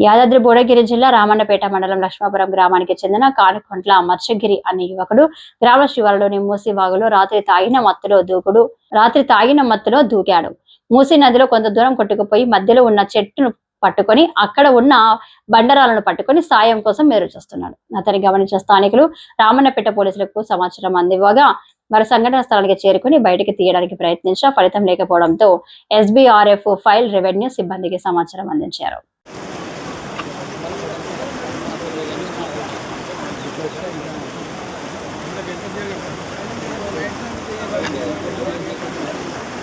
యాదాద్రి భువనగిరి జిల్లా రామన్నపేట మండలం లక్ష్మాపురం గ్రామానికి చెందిన కానికొంట్ల మత్స్యగిరి అనే యువకుడు గ్రామ శివారులోని మూసి వాగులో రాత్రి తాగిన మత్తులో దూకుడు రాత్రి తాగిన మత్తులో దూకాడు. మూసి నదిలో కొంత దూరం కొట్టుకుపోయి మధ్యలో ఉన్న చెట్టును పట్టుకొని అక్కడ ఉన్న బండరాలను పట్టుకొని సాయం కోసం మేరు చేస్తున్నాడు. అతని గమనించిన స్థానికులు రామన్నపేట పోలీసులకు సమాచారం అందివ్వగా వారి సంఘటన స్థలానికి చేరుకుని బయటికి తీయడానికి ప్రయత్నించా ఫలితం లేకపోవడంతో ఎస్బీఆర్ఎఫ్ ఫైల్ రెవెన్యూ సిబ్బందికి సమాచారం అందించారు.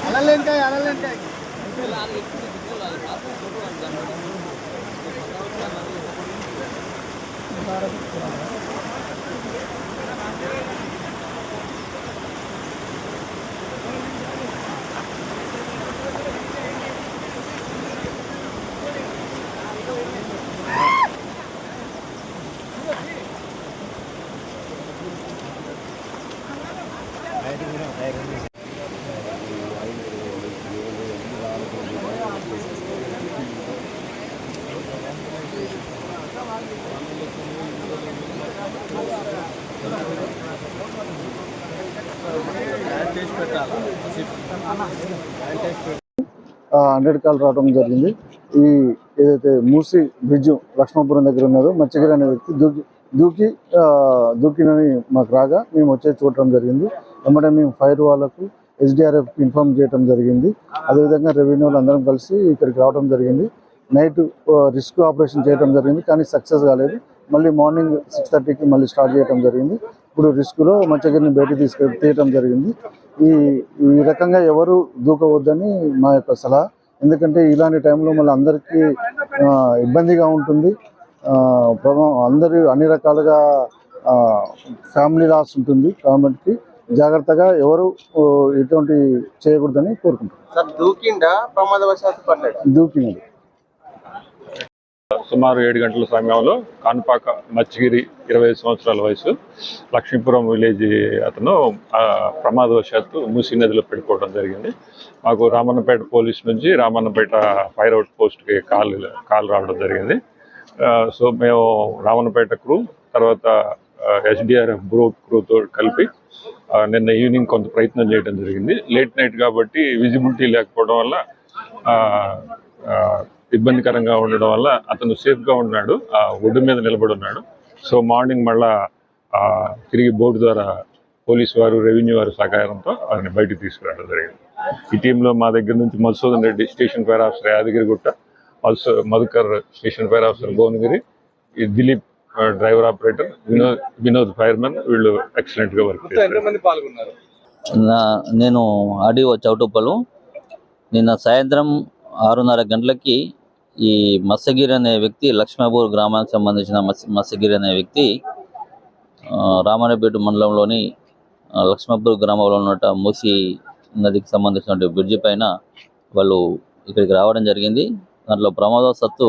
అలలేంకాయ అలలేంకాయ హండ్రెడ్ కాల్ రావడం జరిగింది. ఈ ఏదైతే మూసి బ్రిడ్జ్ లక్ష్మాపురం దగ్గర ఉన్నదో మత్స్యగిరి అనే వ్యక్తి దూకి దూకి దూకినని మాకు రాగా మేము వచ్చే చూడటం జరిగింది. వెంబడే మేము ఫైర్ వాళ్ళకు ఎస్డిఆర్ఎఫ్ ఇన్ఫార్మ్ చేయడం జరిగింది. అదేవిధంగా రెవెన్యూ వాళ్ళు అందరం కలిసి ఇక్కడికి రావడం జరిగింది. నైట్ రిస్క్ ఆపరేషన్ చేయడం జరిగింది కానీ సక్సెస్ కాలేదు. మళ్ళీ మార్నింగ్ సిక్స్ థర్టీకి మళ్ళీ స్టార్ట్ చేయడం జరిగింది. ఇప్పుడు రిస్క్లో మత్స్యగిరిని బయటికి తీసుకెళ్ళి తీయటం జరిగింది. ఈ ఈ రకంగా ఎవరు దూకవద్దని మా యొక్క సలహా. ఎందుకంటే ఇలాంటి టైంలో మళ్ళీ అందరికీ ఇబ్బందిగా ఉంటుంది. అందరూ అన్ని రకాలుగా ఫ్యామిలీ లాస్ ఉంటుంది. కాబట్టి జాగ్రత్తగా ఎవరు ఎటువంటి చేయకూడదని కోరుకుంటున్నాను సార్ దూకిండా? ప్రమాదవశాత్తు పడ్డాడు? దూకినది సుమారు ఏడు గంటల సమయంలో కాన్పాక మచ్చిగిరి ఇరవై ఐదు సంవత్సరాల వయసు లక్ష్మీపురం విలేజ్ అతను ప్రమాదవశాత్తు మూసీ నదిలో పడిపోవడం జరిగింది. మాకు రామన్నపేట పోలీస్ నుంచి రామన్నపేట ఫైర్ అవుట్ పోస్ట్కి కాల్ కాల్ రావడం జరిగింది. సో మేము రామన్నపేట క్రూ తర్వాత ఎస్డిఆర్ఎఫ్ బ్రూ క్రూతో కలిపి నిన్న ఈవినింగ్ కొంత ప్రయత్నం చేయడం జరిగింది. లేట్ నైట్ కాబట్టి విజిబిలిటీ లేకపోవడం వల్ల ఇబ్బందికరంగా ఉండడం వల్ల అతను సేఫ్గా ఉన్నాడు ఆ ఒడ్డు మీద నిలబడి ఉన్నాడు. సో మార్నింగ్ మళ్ళా ఆ, తిరిగి బోర్డు ద్వారా పోలీసు వారు రెవెన్యూ వారి సహకారంతో ఆయన బయటికి తీసుకురావడం జరిగింది. ఈ టీంలో మా దగ్గర నుంచి Madhusudan Reddy station fire officer Yadagirigutta మధుసూ Madhukar station fire officer Bhuvanagiri ఈ Dilip driver operator Vinod Vinod fireman వీళ్ళు ఎక్సలెంట్గా వర్క్ పాల్గొన్నారు? నేను ఆడియో చౌటుప్పలు. నిన్న సాయంత్రం ఆరున్నర గంటలకి ఈ మత్స్యగిరి అనే వ్యక్తి లక్ష్మాపూర్ గ్రామానికి సంబంధించిన మత్స్యగిరి అనే వ్యక్తి ఆ, మండలంలోని ఆ, లక్ష్మాపూర్ గ్రామంలో ఉన్న మూసి నదికి సంబంధించిన బ్రిడ్జి పైన వాళ్ళు ఇక్కడికి రావడం జరిగింది. దాంట్లో ప్రమాదవసత్తు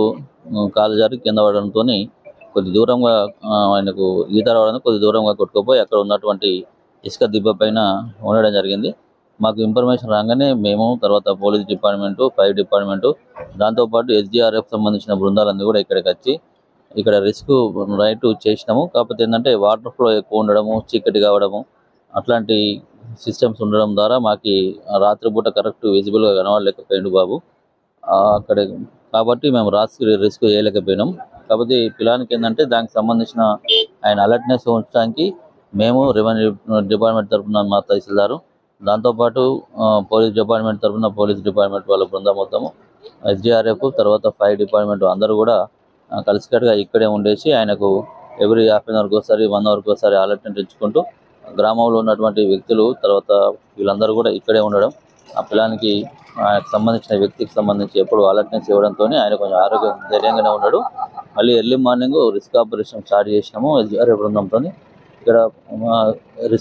కాలు జారి కింద పడడంతో కొద్ది దూరంగా ఆయనకు ఈత రావడానికి కొద్ది దూరంగా కొట్టుకుపోయి అక్కడ ఉన్నటువంటి ఇసుక దిబ్బ పైన ఉండడం జరిగింది. మాకు ఇన్ఫర్మేషన్ రాగానే మేము తర్వాత పోలీస్ డిపార్ట్మెంటు ఫైర్ డిపార్ట్మెంటు దాంతోపాటు ఎస్డిఆర్ఎఫ్ సంబంధించిన బృందాలన్నీ కూడా ఇక్కడికి వచ్చి ఇక్కడ రిస్క్ రైట్ చేసినాము. కాకపోతే ఏంటంటే వాటర్ ఫ్లో ఎక్కువ ఉండడము చీకటి కావడము అట్లాంటి సిస్టమ్స్ ఉండడం ద్వారా మాకు రాత్రిపూట కరెక్ట్ విజిబుల్గా కనబడలేకపోయిండు బాబు. అక్కడ కాబట్టి మేము రాత్రి రిస్క్ చేయలేకపోయినాం కాకపోతే పిల్లానికి పిలానికి ఏంటంటే దానికి సంబంధించిన ఆయన అలర్ట్నెస్ ఉంచడానికి మేము రెవెన్యూ డిపార్ట్మెంట్ తరఫున మా తహసీల్దారు దాంతోపాటు పోలీస్ డిపార్ట్మెంట్ తరఫున పోలీస్ డిపార్ట్మెంట్ వాళ్ళ బృందం మొత్తము ఎస్డిఆర్ఎఫ్ తర్వాత ఫైర్ డిపార్ట్మెంట్ అందరూ కూడా కలిసికట్టుగా ఇక్కడే ఉండేసి ఆయనకు ఎవ్రీ హాఫ్ అన్ అవర్కి ఒకసారి వన్ అవర్కి ఒకసారి అలర్ట్నెస్ ఇచ్చుకుంటూ గ్రామంలో ఉన్నటువంటి వ్యక్తులు తర్వాత వీళ్ళందరూ కూడా ఇక్కడే ఉండడం ఆ పిల్లానికి ఆయనకు సంబంధించిన వ్యక్తికి సంబంధించి ఎప్పుడు అలర్ట్నెస్ ఇవ్వడంతో ఆయన కొంచెం ఆరోగ్యం ధైర్యంగానే ఉన్నాడు. మళ్ళీ early morning risk operation start చేసినాము ఎస్డిఆర్ఎఫ్ బృందంతో ఇక్కడ